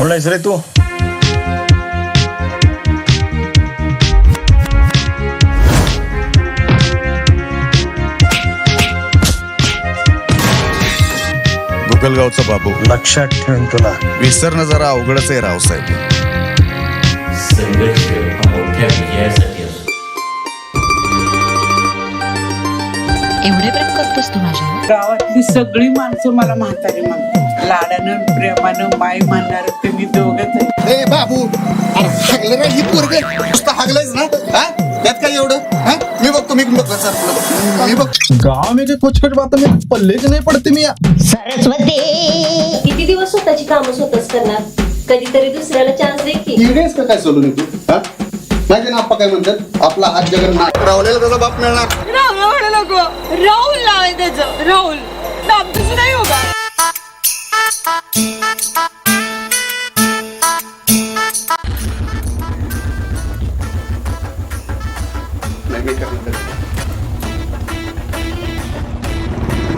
आहेस रे तू गुगलगावचा बाबू. लक्षात ठेवून तुला. विसरणं जरा अवघडच आहे रावसाहेब. संघर्ष हा मोठ्या विजयासाठी असतो एवढे प्रेम करतोस तू माझ्यावर? गावातली सगळी माणसं मला म्हातारी म्हणतात. लाडानं प्रेमानं माय म्हणणार ते मी दोघच ए बाबू अरे हागलं रे ही पोरग. नुसतं हागलंयच ना? हा? त्यात काय एवढं? हा? मी बघतो मी बघतो. सर मी बघ गांव में के कुछ कुछ बातों में पल्ले च नहीं पड़ती मियाँ। किती दिवस स्वतःची कामं स्वतःच करणार? कधीतरी दुसऱ्याला चान्स दे की. का काय सोडून तू हा? माहिती ना आप्पा काय म्हणतात? आपला हात जगन्नाथ रावलेला त्याचा बाप मिळणार राहुल म्हणू नको. राहुल नाव आहे त्याचं. राहुल.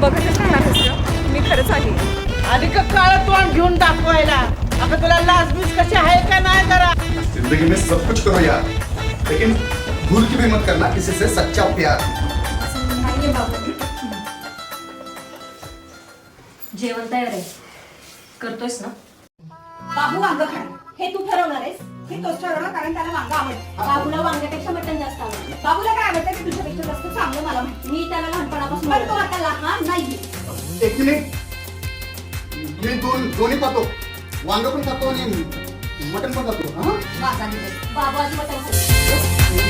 बघतच राहणार मी खरंच आली आधी का काळा तोंड घेऊन दाखवायला. आता तुला लाजबीज कशी आहे का नाही करा. जिंदगी में सब कुछ करो यार. लेकिन भूल की भी मत करना किसी से सच्चा प्यार. जेवण तयार आहे. करतोयस ना? बाबू वांग खाणार हे तू ठरवणार आहेस? हे कारण त्याला वांग आवडतं. बाबूला वांग्यापेक्षा मटण जास्त आवडतं. बाबूला काय आवडतं? तुझ्यापेक्षा जास्त चांगलं मला माहिती. मी त्याला लहानपणापासून पण तो ओळखते. आता लहान नाही एक मिनिट. मी दोन दोन्ही खातो. वांग पण खातो आणि मटण पण खातो. हा. बाबू आधी मटण खातो. वांग खायची